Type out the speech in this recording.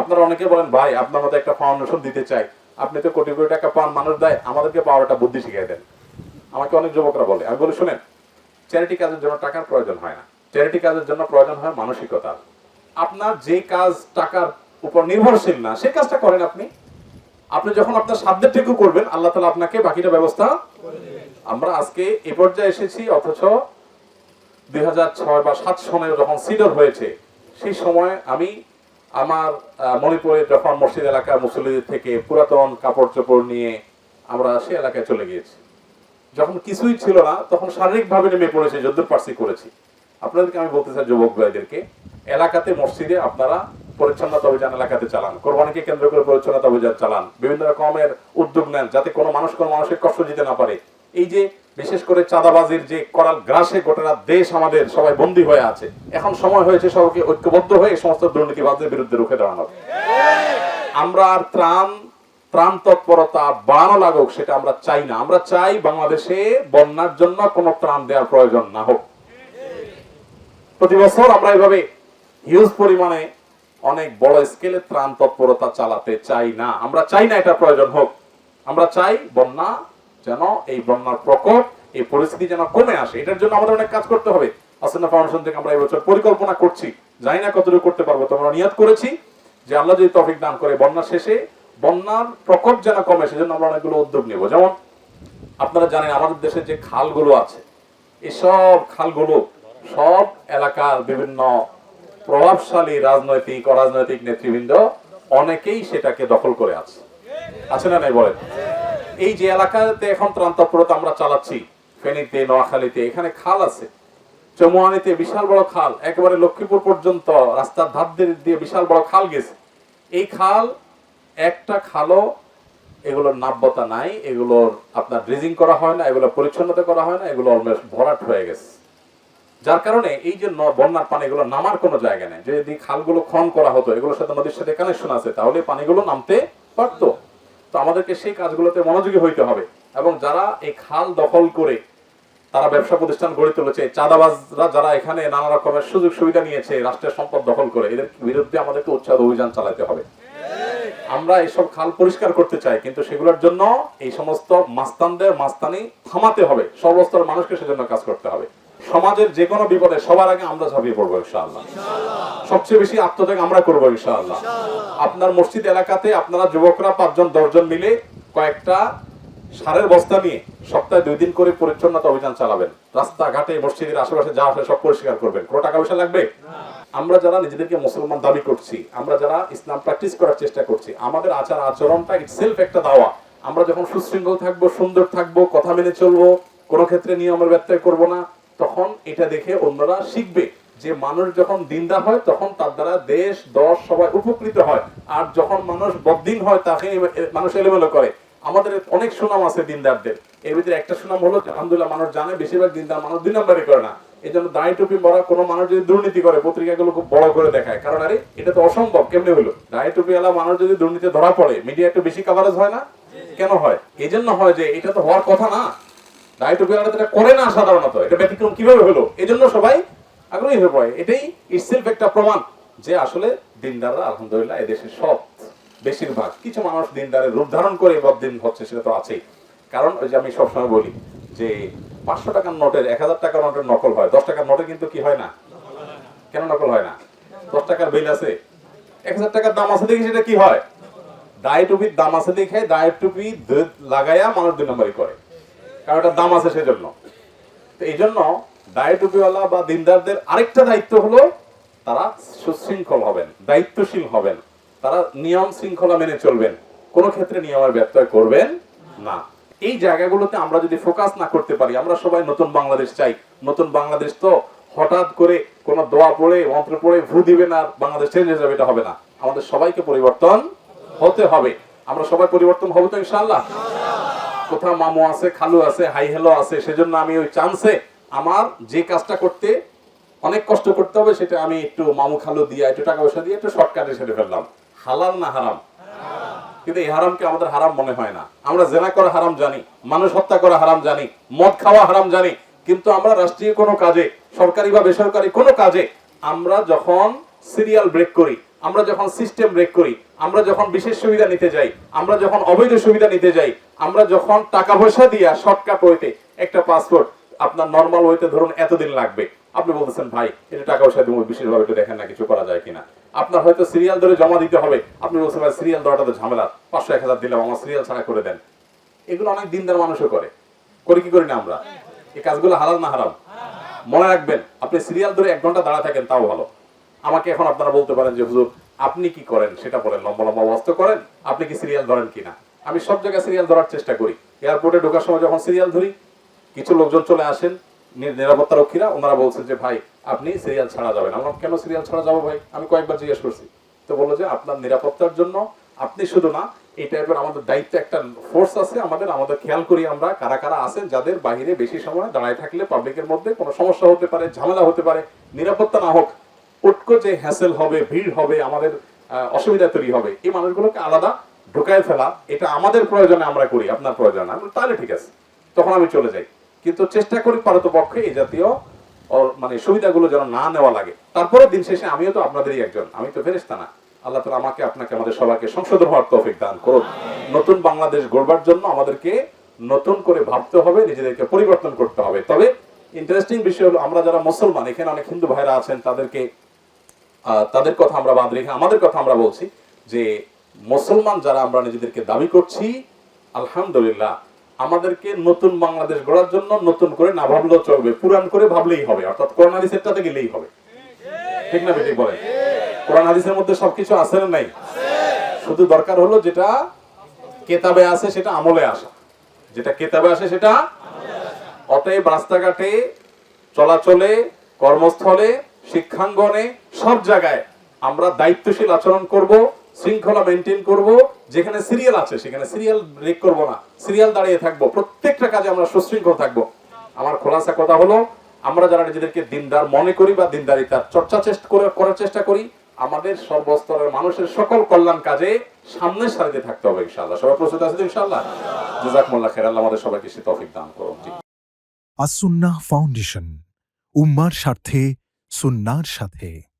আপনারা অনেকে বলেন, ভাই, আপনার মতো একটা ফাউন্ডেশন দিতে চাই। আপনি তো কোটি কোটি টাকা পান, মানুষ দেয়, আমাদেরকে পাওয়ারটা বুদ্ধি শিখিয়ে দেন। আমাকে অনেক যুবকরা বলে, আমি বলি, শুনেন চ্যারিটি কাজের জন্য টাকার প্রয়োজন হয় না। চ্যারিটি কাজের জন্য প্রয়োজন হয় মানসিকতা। আপনার যে কাজ টাকার উপর নির্ভরশীল না সেই কাজটা করেন আপনি। আপনি যখন আপনার সাধ্যের টুকু করবেন, আল্লাহ তালা আপনাকে বাকিটা ব্যবস্থা আমরা আজকে এ পর্যায়ে এসেছি, অথচ দুই হাজার ছয় বা সাত সনে যখন সিডর হয়েছে, সেই সময় আমি আমার আহ, মণিপুরের যখন মসজিদ এলাকা মুসল্লিদের থেকে পুরাতন কাপড় চোপড় নিয়ে আমরা সে এলাকায় চলে গিয়েছি। যখন কিছুই ছিল না তখন শারীরিকভাবে নেমে পড়েছে যদ্দুর পার্সি করেছি। আপনাদেরকে আমি বলতে চাই যুবক ভাইদেরকে এলাকাতে মসজিদে আপনারা পরিচ্ছন্নতা অভিযান এলাকাতে চালান কোরবানিকে কেন্দ্র করে পরিচ্ছন্নতা অভিযান চালান বিভিন্ন রকমের উদ্যোগ নেন যাতে কোনো মানুষ কোনো মানুষের কষ্ট দিতে না পারে। এই যে বিশেষ করে চাঁদাবাজির যে করাল গ্রাসে গোটা দেশ আমাদের সবাই বন্দী হয়ে আছে। এখন সময় হয়েছে সবাইকে ঐক্যবদ্ধ হয়ে সমস্ত দুর্নীতিবাজদের বিরুদ্ধে রুখে দাঁড়ানোর। আমরা আর ত্রাণ ত্রাণ তৎপরতা বাড়ানো লাগুক, সেটা আমরা চাই না। আমরা চাই বাংলাদেশে বন্যার জন্য কোনো ত্রাণ দেওয়ার প্রয়োজন না হোক। প্রতি বছর আমরা এভাবে হিউজ পরিমাণে অনেক বড় স্কেলে ত্রাণ তৎপরতা চালাতে চাই না। আমরা চাই না এটা প্রয়োজন হোক। আমরা চাই বন্যা যেন এই বন্যার প্রকোপ এই পরিস্থিতি যেন কমে আসে, এটার জন্য আমাদের অনেক কাজ করতে হবে। আসন্ন ফাউন্ডেশন থেকে আমরা এবছর পরিকল্পনা করছি। জানি না কতটুকু করতে পারব, তোমরা নিয়ত করেছি যে আল্লাহ যদি তফিক দান করে বন্যা শেষে, বন্যার প্রকোপ যেন কমে, সেজন্য আমরা অনেকগুলো উদ্যোগ নেব। যেমন আপনারা জানেন, আমাদের দেশে যে খালগুলো আছে, এসব খালগুলো সব এলাকার বিভিন্ন প্রভাবশালী রাজনৈতিক, অরাজনৈতিক নেতৃবৃন্দ অনেকেই সেটাকে দখল করে আছে। আছে না নাই বলেন? এই যে এলাকাতে এখন ত্রাণ তৎপরতা আমরা চালাচ্ছি, ফেনীতে, নোয়াখালীতে, এখানে খাল আছে। চমুয়ানিতে বিশাল বড় খাল, একেবারে লক্ষ্মীপুর পর্যন্ত রাস্তার ধার দিয়ে- বিশাল বড় খাল গেছে। এই খাল, একটা খালও এগুলোর নাব্যতা নাই, এগুলোর আপনার ড্রেজিং করা হয় না, এগুলো পরিচ্ছন্নতা করা হয় না, এগুলো অলমোস্ট ভরাট হয়ে গেছে। যার কারণে এই যে বন্যার পানি এগুলো নামার কোনো জায়গা নেই। যদি খালগুলো খনন করা হতো, এগুলোর সাথে নদীর সাথে কানেকশন আছে, তাহলে পানিগুলো নামতে পারতো। তো আমাদেরকে সেই কাজগুলোতে মনোযোগী হইতে হবে। এবং যারা এই খাল দখল করে তারা ব্যবসা প্রতিষ্ঠান গড়ে তুলেছে, চাঁদাবাজরা যারা এখানে নানা রকমের সুযোগ সুবিধা নিয়েছে, রাষ্ট্রের সম্পদ দখল করে, এদের বিরুদ্ধে আমাদেরকে উচ্ছেদ অভিযান চালাতে হবে। আমরা এইসব খাল পরিষ্কার করতে চাই, কিন্তু সেগুলোর জন্য এই সমস্ত মাস্তানদের মাস্তানি থামাতে হবে। সর্বস্তর মানুষকে সেজন্য কাজ করতে হবে। সমাজের যে কোনো বিপদে সবার আগে আমরা ঝাঁপিয়ে পড়ব, ইনশাআল্লাহ। সবচেয়ে বেশি আত্মত্যাগ আমরা করব, ইনশাআল্লাহ। আপনার মসজিদ এলাকাতে আপনারা যুবকরা পাঁচজন, দশজন মিলে কয়েকটা সারের বস্তা নিয়ে সপ্তাহে দুই দিন করে পরিচ্ছন্নতা অভিযান চালাবেন। রাস্তাঘাটে, মসজিদের আশেপাশে যা আছে সব পরিষ্কার করবেন। কোনো টাকা পয়সা লাগবে? আমরা যারা নিজেদেরকে মুসলমান দাবি করছি, আমরা যারা ইসলাম প্র্যাকটিস করার চেষ্টা করছি, আমাদের আচার আচরণটা সেলফ একটা দাওয়া। আমরা যখন সুশৃঙ্খল থাকব, সুন্দর থাকব, কথা মেনে চলবো, কোনো ক্ষেত্রে নিয়মের ব্যত্যয় করব না তখন এটা দেখে অন্যরা শিখবে যে মানুষ যখন দিনদার হয়, তখন তার দ্বারা দেশ, দশ সবাই উপকৃত হয়। আর যখন মানুষ বদিন হয়, তাকে মানুষ এলোমেলো করে। আমাদের অনেক সুনাম আছে দিনদারদের। এর ভিতরে একটা সুনাম হলো আলহামদুলিল্লাহ মানুষ জানে, বেশিরভাগ দিনদার মানুষ দুই নম্বরই করে না। এই জন্য দায় টুপি পরা কোনো মানুষ যদি দুর্নীতি করে, পত্রিকাগুলো খুব বড় করে দেখায়। কারণ আরে, এটা তো অসম্ভব, কেমনি হলো? দায় টুপি এলা মানুষ যদি দুর্নীতি ধরা পড়ে মিডিয়া একটু বেশি কাভারেজ হয় না? কেন হয়? এই জন্য হয় যে, এটা তো হওয়ার কথা না। টুপি এটা করে না সাধারণত, এটা ব্যতিক্রম কীভাবে হলো? এই জন্য সবাই আগ্রহী হয়ে পড়ে। এটাই ইটসেলফ একটা প্রমাণ যে আসলে দিনদাররা আলহামদুলিল্লাহ এদেশের সব বেশিরভাগ কিছু মানুষ দিনদারের রূপ ধারণ করে বদিন হচ্ছে, সেটা তো আছেই। কারণ ওই যে আমি সবসময় বলি যে পাঁচশো টাকার নোটের, এক হাজার টাকার নোটের নকল হয়। দশ টাকার নোটে কিন্তু কি হয় না? কেন নকল হয় না? দশ টাকার বিল আছে। এক হাজার টাকার দাম আছে দেখি সেটা কি হয়? দায় টুপির দাম আছে দেখে দায় টুপি লাগাইয়া মানুষ দুই নম্বরই করে। কারণ এটার দাম আছে সেজন্য তো এই জন্য টুপিওয়ালা বা দিনদারদের আরেকটা দায়িত্ব হলো তারা সুশৃঙ্খল হবেন, দায়িত্বশীল হবেন। তারা নিয়ম শৃঙ্খলা মেনে চলবেন। কোনো ক্ষেত্রে নিয়মের ব্যত্যয় করবেন না। এই জায়গাগুলোতে আমরা যদি ফোকাস না করতে পারি, আমরা সবাই নতুন বাংলাদেশ চাই। নতুন বাংলাদেশ তো হঠাৎ করে কোন দোয়া পড়ে, মন্ত্র পড়ে, ভু দিবেন আর বাংলাদেশ চেঞ্জ হয়ে যাবে, এটা হবে না। আমাদের সবাইকে পরিবর্তন হতে হবে। আমরা সবাই পরিবর্তন হব তো ইনশাআল্লাহ? কোথাও মামু আছে, খালু আছে, হাই হ্যালো আছে, সেজন্য আমি ওই চান্সে আমার যে কাজটা করতে অনেক কষ্ট করতে হবে, সেটা আমি একটু মামু খালু দিয়ে, একটু টাকা পয়সা দিয়ে একটু শর্টকাটে সেরে ফেললাম। হালাল না হারাম? কিন্তু এই হারামকে আমাদের হারাম মনে হয় না? আমরা জেনা করা হারাম জানি, মানুষ হত্যা করা হারাম জানি, মদ খাওয়া হারাম জানি, কিন্তু আমরা রাষ্ট্রীয় কোনো কাজে, সরকারি বা বেসরকারি কোনো কাজে আমরা যখন সিরিয়াল ব্রেক করি আমরা যখন সিস্টেম ব্রেক করি, আমরা যখন বিশেষ সুবিধা নিতে যাই, আমরা যখন অবৈধ সুবিধা নিতে যাই, আমরা যখন টাকা পয়সা দিয়া শর্টকাট ওয়েতে একটা পাসপোর্ট আপনার নর্মাল ওয়েতে ধরুন এতদিন লাগবে। আপনি বলতেছেন, ভাই এটা টাকা পয়সা দিব, বিশেষভাবে একটু দেখেন না, কিছু করা যায় কিনা? আপনার হয়তো সিরিয়াল ধরে জমা দিতে হবে। আপনি বলছেন, ভাই সিরিয়াল দেওয়াটা তো ঝামেলা। পাঁচশো, এক হাজার দিলাম, আমার সিরিয়াল ছাড়া করে দেন। এগুলো অনেক দিনদার মানুষও করে। করে কি করি না আমরা? এই কাজগুলো হালাল না হারাম? মনে রাখবেন, আপনি সিরিয়াল ধরে এক ঘণ্টা দাঁড়া থাকেন, তাও ভালো। আমাকে এখন আপনারা বলতে পারেন যে, হুজুর, আপনি কি করেন? সেটা বলেন। লম্বা লম্বা অবস্থ করেন। আপনি কি সিরিয়াল ধরেন কিনা? আমি সব জায়গায় সিরিয়াল ধরার চেষ্টা করি। এয়ারপোর্টে ঢোকার সময় যখন সিরিয়াল ধরি, কিছু লোকজন চলে আসেন নিরাপত্তা রক্ষীরা, ওনারা বলছেন যে, ভাই, আপনি সিরিয়াল ছাড়া যাবেন। আমরা কেন সিরিয়াল ছাড়া যাব ভাই? আমি কয়েকবার জিজ্ঞেস করছি। তো বলল যে, আপনার নিরাপত্তার জন্য আপনি শুধু না, এই টাইপের আমাদের দায়িত্ব একটা ফোর্স আছে আমাদের। আমাদের খেয়াল করি আমরা কারা কারা আছেন, যাদের বাহিরে বেশি সময় দাঁড়ায় থাকলে পাবলিকের মধ্যে কোনো সমস্যা হতে পারে, ঝামেলা হতে পারে। নিরাপত্তা না হোক উটকো যে হ্যাসেল হবে, ভিড় হবে, আমাদের অসুবিধা তৈরি হবে, এই মানুষগুলোকে আলাদা ঢুকায় ফেলা, এটা আমাদের প্রয়োজনে আমরা করি, আপনার প্রয়োজনে। তাহলে ঠিক আছে। তখন আমি চলে যাই। কিন্তু চেষ্টা করি পারত পক্ষে এই জাতীয় মানে সুবিধাগুলো যেন না নেওয়া লাগে। তারপরে দিন শেষে আমিও তো আপনাদেরই একজন। আমি তো ফেরেস্তা না। আল্লাহ তালা আমাকে, আপনাকে, আমাদের সবাইকে সংশোধন হওয়ার তৌফিক দান করুন নতুন বাংলাদেশ গড়বার জন্য আমাদেরকে নতুন করে ভাবতে হবে, নিজেদেরকে পরিবর্তন করতে হবে। তবে ইন্টারেস্টিং বিষয় হলো, আমরা যারা মুসলমান, এখানে অনেক হিন্দু ভাইরা আছেন, তাদেরকে তাদের কথা আমরা বাদ রেখে, আমাদের কথা আমরা বলছি যে মুসলমান যারা আমরা নিজেদেরকে দাবি করছি, আলহামদুলিল্লাহ, আমাদেরকে নতুন বাংলাদেশ গড়ার জন্য নতুন করে না ভাবলেও চলবে, পুরান করে ভাবলেই হবে, অর্থাৎ কোরআন হাদিসেরটাতে গেলেই হবে। ঠিক না বেটি বলেন? কোরআন হাদিসের মধ্যে সবকিছু আছে না নাই? শুধু দরকার হলো যেটা কেতাবে আছে, সেটা আমলে আসা। যেটা কেতাবে আসে, সেটা অতএব রাস্তাঘাটে, চলাচলে, কর্মস্থলে শিক্ষাঙ্গনে সব জায়গায় আমরা দায়িত্বশীল আচরণ করব, শৃঙ্খলা মেনটেন করব, যেখানে সিরিয়াল আছে সেখানে সিরিয়াল ব্রেক করব না সিরিয়াল দাঁড়িয়ে থাকব, প্রত্যেকটা কাজে আমরা সুশৃঙ্খল থাকব। আমার খোলাসা কথা হলো, আমরা যারা নিজেদেরকে দিনদার মনে করি বা দিনদারিতার চর্চা চেষ্টা করে, করার চেষ্টা করি, আমাদের সর্বস্তরের মানুষের সকল কল্যাণ কাজে সামনে সারিতে থাকতে হবে ইনশাআল্লাহ। সবাই প্রস্তুত আছে ইনশাআল্লাহ? জাজাকুমুল্লাহ খের আল্লাহ আমাদের সবাইকে সে তৌফিক দান করুন। আসুন্নাহ ফাউন্ডেশন, উম্মার স্বার্থে সুন্নার সাথে।